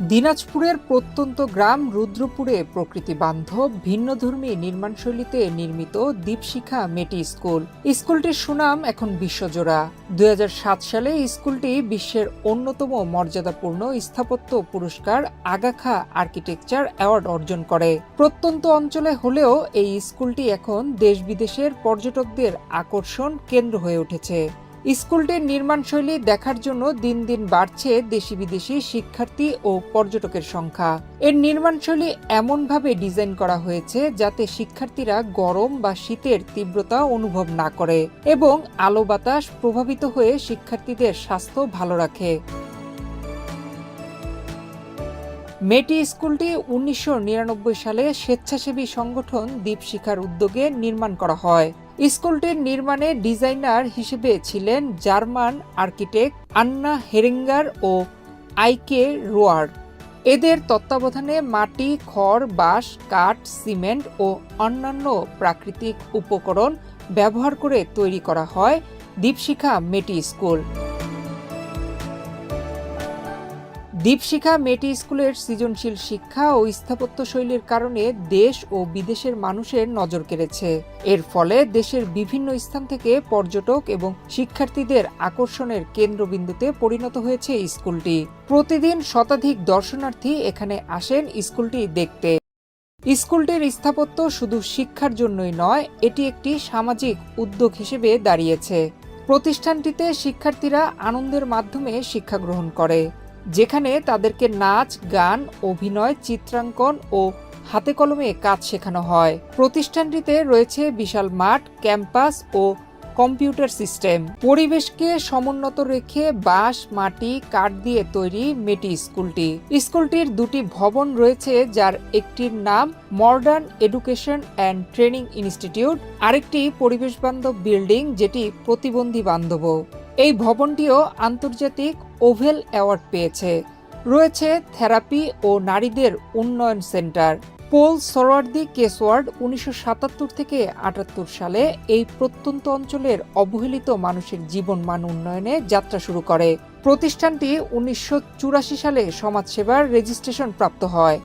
দিনাজপুরের প্রত্যন্ত গ্রাম রুদ্রপুরে প্রকৃতি বান্ধব, ভিন্নধর্মী নির্মাণশৈলীতে নির্মিত দীপশিখা মেটি স্কুল। স্কুলটির সুনাম এখন বিশ্বজোড়া। দু হাজার সাত সালে স্কুলটি বিশ্বের অন্যতম মর্যাদাপূর্ণ স্থাপত্য পুরস্কার আগাখা আর্কিটেকচার অ্যাওয়ার্ড অর্জন করে। প্রত্যন্ত অঞ্চলে হলেও এই স্কুলটি এখন দেশ বিদেশের পর্যটকদের আকর্ষণ কেন্দ্র হয়ে উঠেছে। স্কুলটির নির্মাণশৈলী দেখার জন্য দিন দিন বাড়ছে দেশি বিদেশি শিক্ষার্থী ও পর্যটকের সংখ্যা। এর নির্মাণশৈলী এমনভাবে ডিজাইন করা হয়েছে যাতে শিক্ষার্থীরা গরম বা শীতের তীব্রতা অনুভব না করে এবং আলো বাতাস প্রভাবিত হয়ে শিক্ষার্থীদের স্বাস্থ্য ভালো রাখে। মেটি স্কুলটি উনিশশো নিরানব্বই সালে স্বেচ্ছাসেবী সংগঠন দীপশিখার উদ্যোগে নির্মাণ করা হয়। স্কুলটির নির্মাণে ডিজাইনার হিসেবে ছিলেন জার্মান আর্কিটেক্ট আন্না হেরিঙ্গার ও আইকে রোয়ার এদের তত্ত্বাবধানে মাটি, খড়, বাঁশ, কাঠ, সিমেন্ট ও অন্যান্য প্রাকৃতিক উপকরণ ব্যবহার করে তৈরি করা হয় দীপশিখা মেটি স্কুল। দীপশিখা মেটি স্কুলের সৃজনশীল শিক্ষা ও স্থাপত্য শৈলীর কারণে দেশ ও বিদেশের মানুষের নজর কেড়েছে। এর ফলে দেশের বিভিন্ন স্থান থেকে পর্যটক এবং শিক্ষার্থীদের আকর্ষণের কেন্দ্রবিন্দুতে পরিণত হয়েছে স্কুলটি। প্রতিদিন শতাধিক দর্শনার্থী এখানে আসেন স্কুলটি দেখতে। স্কুলটির স্থাপত্য শুধু শিক্ষার জন্যই নয়, এটি একটি সামাজিক উদ্যোগ হিসেবে দাঁড়িয়েছে। প্রতিষ্ঠানটিতে শিক্ষার্থীরা আনন্দের মাধ্যমে শিক্ষা গ্রহণ করে। যেখানে তাদেরকে নাচ, গান, অভিনয়, চিত্রাঙ্কন ও হাতে কলমে কাজ শেখানো হয়। প্রতিষ্ঠানটিতে রয়েছে বিশাল মাঠ, ক্যাম্পাস ও কম্পিউটার সিস্টেম। পরিবেশকে সমুন্নত রেখে বাঁশ, মাটি, কাঠ দিয়ে তৈরি মেটি স্কুলটি। স্কুলটির দুটি ভবন রয়েছে, যার একটির নাম modern education and training institute. আরেকটি পরিবেশ বান্ধব বিল্ডিং, যেটি প্রতিবন্ধী বান্ধব। এই ভবনটিও আন্তর্জাতিক ওভেল অ্যাওয়ার্ড পেয়েছে। রয়েছে থেরাপি ও নারীদের উন্নয়ন সেন্টার। পোল সরওয়ার্দি কেসওয়ার্ড উনিশশো সাতাত্তর থেকে আটাত্তর সালে এই প্রত্যন্ত অঞ্চলের অবহেলিত মানুষের জীবনমান উন্নয়নে যাত্রা শুরু করে। প্রতিষ্ঠানটি উনিশশো চুরাশি সালে সমাজসেবার রেজিস্ট্রেশন প্রাপ্ত হয়।